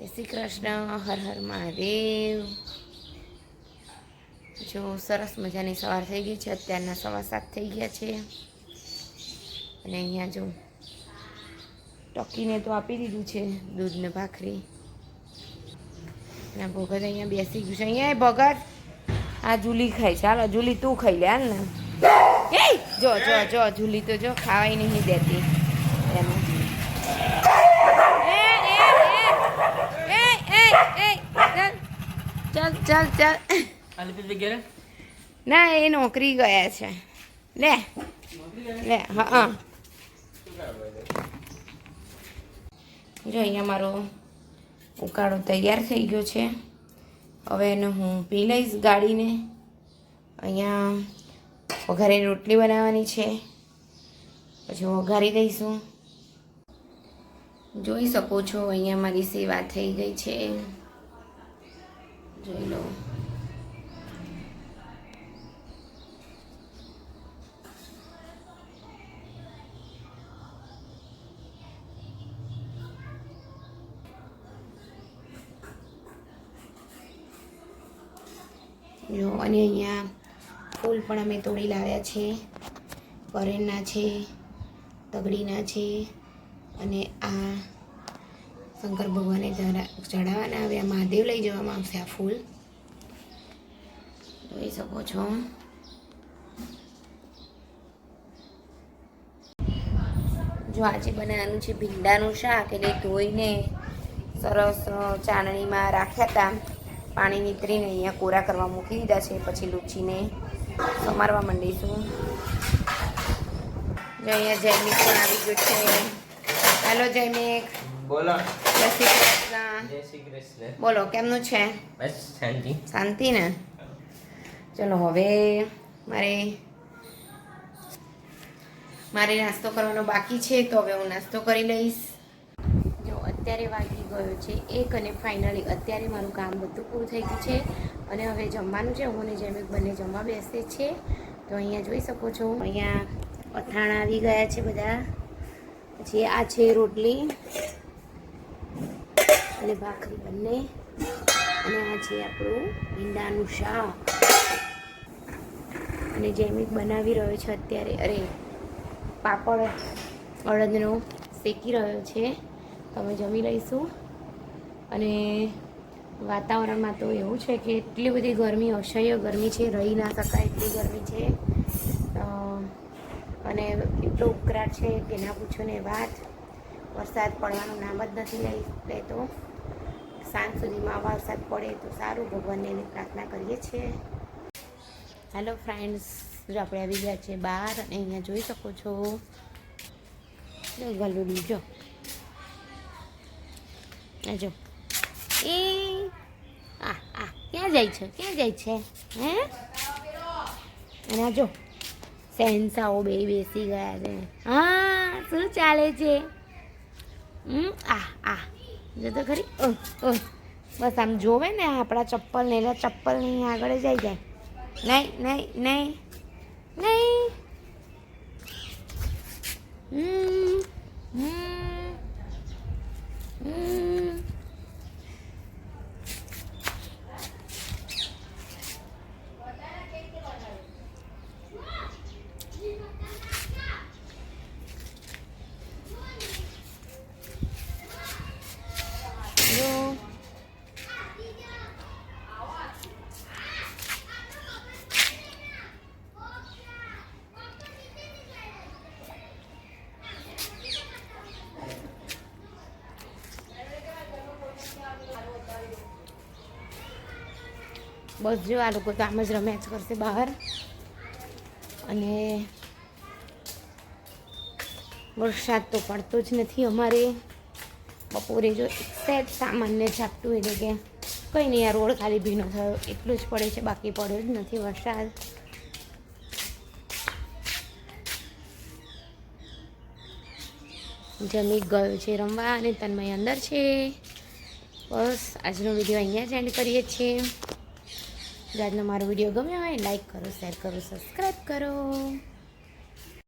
જય શ્રી કૃષ્ણ, હર હર મહાદેવ. જો સરસ મજાની સવાર થઈ ગઈ છે, અત્યારના સવા સાત થઈ ગયા છે. અને અહીંયા જો ટોકીને તો આપી દીધું છે દૂધને ભાખરી. અને ભગત અહીંયા બેસી ગયું છે. અહીંયા ભગત. આ જુલી ખાય હાલો, જુલી તું ખાઈ લે હાલ ને. જો જો જો, જુલી તો જો ખાવાય નહીં દેતી એમ એ, એ, એ, એ, એ, એ, ચાલ ચાલ. ના એ નોકરી ગયા છે. લે. લે હા હા. જો અહીંયા મારો ઉકાળો તૈયાર થઈ ગયો છે. હવે એને હું પી લઈશ ગાડીને. અહીંયા વઘારે રોટલી બનાવવાની છે. પછી વઘારી દઈશું. જોઈ શકો છો અહીંયા મારી સેવા થઈ ગઈ છે. જોઈ લો અને અહીંયા ફૂલ પણ અમે તોડી લાવ્યા છે. પરેણના છે, તગડીના છે, અને આ શંકર ભગવાને ચડા- ચડાવવાના હવે આ મહાદેવ લઈ જવામાં આવશે આ ફૂલ. જોઈ શકો છો. જો આજે બનાવવાનું છે ભીંડાનું શાક એટલે ધોઈને સરસ અ, રાખ્યા હતા. પાણી નીતરીને અહીંયા કોરા કરવા મૂકી દીધા છે. પછી લૂચીને સમારવા માંડીશું. જો અહીંયા જૈમિક પણ આવી ગયું છે. હાલો જૈમિક બોલો. જય શ્રી કૃષ્ણ. જય શ્રી કૃષ્ણ. બોલો કેમનું છે? બસ શાંતિ. શાંતિ ને? ચલો હવે મારે મારે નાસ્તો કરવાનો બાકી છે તો હવે હું નાસ્તો કરી લઈશ. જો અત્યારે વાગી ગયો છે એક અને ફાઇનલી અત્યારે મારું કામ બધું પૂરું થઈ ગયું છે. અને હવે જમવાનું છે હું અને જૈમિક બંને જમવા બેસે છે. તો અહીંયા જોઈ શકો છો અહીંયા અથાણા આવી ગયા છે બધા. પછી આ છે રોટલી. અને ભાખરી બંને. અને આ છે આપણું ભીંડાનું શાક. અને જૈમિક બનાવી રહ્યો છે અત્યારે, અરે, પાપડ અડદનો શેકી રહ્યો છે. તમે જમી લઈશું. અને વાતાવરણમાં તો એવું છે કે એટલી બધી ગરમી, અસહ્ય ગરમી છે, રહી ના શકાય એટલી ગરમી છે. અને એટલો ઉકળાટ છે કે ના પૂછો ને વાત. વરસાદ પડવાનું નામ જ નથી લઈ લેતો. સાંજ સુધીમાં વરસાદ પડે તો સારું, ભગવાનને એની પ્રાર્થના કરીએ છીએ. હેલો ફ્રેન્ડ્સ જો આપણે આવી ગયા છે બહાર, અને અહીંયા જોઈ શકો છો. ગલુ જો. જો. એ, આ આ, ક્યાં જાય છે? ક્યાં જાય છે? હે? અને જો. સેન્સાઓ બે બેસી ગયા છે. હા, શું ચાલે છે? હમ, આ આ. જો તો ખરી. ઓહ ઓહ. બસ આમ જોવે ને આપણા ચપ્પલ ને એટલે ચપ્પલ નહીં આગળ જાય જાય. નહીં નહીં નહીં નહીં. હમ હમ જો બસ જો, આ લોકો તો આમ જ રમ્યા જ કરશે બહાર. અને વરસાદ તો પડતો જ નથી અમારે. બપોરે જો સેટ સામાન્ય ઝાપટું એટલે કે કંઈ નહીં, આ રોડ ખાલી ભીનો થયો. એટલું જ પડે છે, બાકી પડ્યો જ નથી વરસાદ. જમી ગયો છે રમવા અને તન્મય અંદર છે. બસ, આજનો વીડિયો અહીંયા જ એન્ડ કરીએ છીએ. જો આજનો મારો વીડિયો ગમ્યો હોય લાઈક કરો શેર કરો સબસ્ક્રાઈબ કરો.